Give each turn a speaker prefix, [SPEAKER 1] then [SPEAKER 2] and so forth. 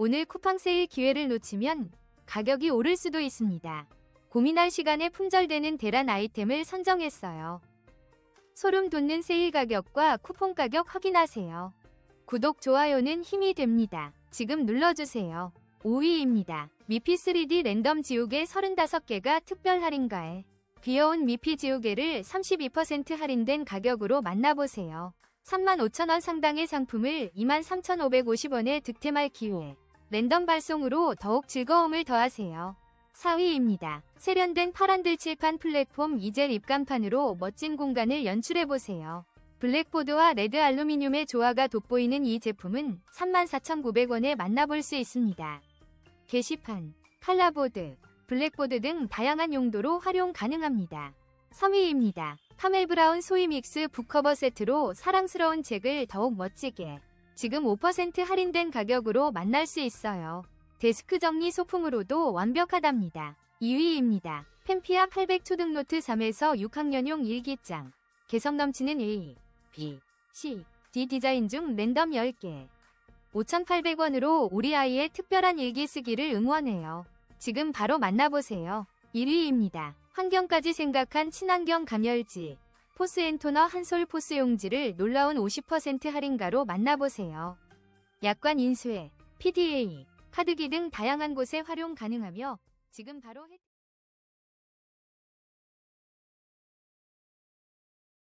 [SPEAKER 1] 오늘 쿠팡 세일 기회를 놓치면 가격이 오를 수도 있습니다. 고민할 시간에 품절되는 대란 아이템을 선정했어요. 소름 돋는 세일 가격과 쿠폰 가격 확인하세요. 구독, 좋아요는 힘이 됩니다. 지금 눌러주세요. 5위입니다. 미피 3D 랜덤 지우개 35개가 특별 할인가에 귀여운 미피 지우개를 32% 할인된 가격으로 만나보세요. 35,000원 상당의 상품을 23,550원에 득템할 기회. 랜덤 발송으로 더욱 즐거움을 더하세요. 4위입니다. 세련된 파란들 칠판 플랫폼 이젤 입간판으로 멋진 공간을 연출해보세요. 블랙보드와 레드 알루미늄의 조화가 돋보이는 이 제품은 34,900원에 만나볼 수 있습니다. 게시판, 칼라보드, 블랙보드 등 다양한 용도로 활용 가능합니다. 3위입니다. 카멜 브라운 소이 믹스 북커버 세트로 사랑스러운 책을 더욱 멋지게 지금 5% 할인된 가격으로 만날 수 있어요. 데스크 정리 소품으로도 완벽하답니다. 2위입니다. 펜피아 800 초등노트 3에서 6학년용 일기장. 개성 넘치는 A, B, C, D 디자인 중 랜덤 10개. 5,800원으로 우리 아이의 특별한 일기 쓰기를 응원해요. 지금 바로 만나보세요. 1위입니다. 환경까지 생각한 친환경 감열지. 포스 앤토너 한솔 포스 용지를 놀라운 50% 할인가로 만나보세요. 약관 인수해, PDA, 카드기 등 다양한 곳에 활용 가능하며 지금 바로 혜택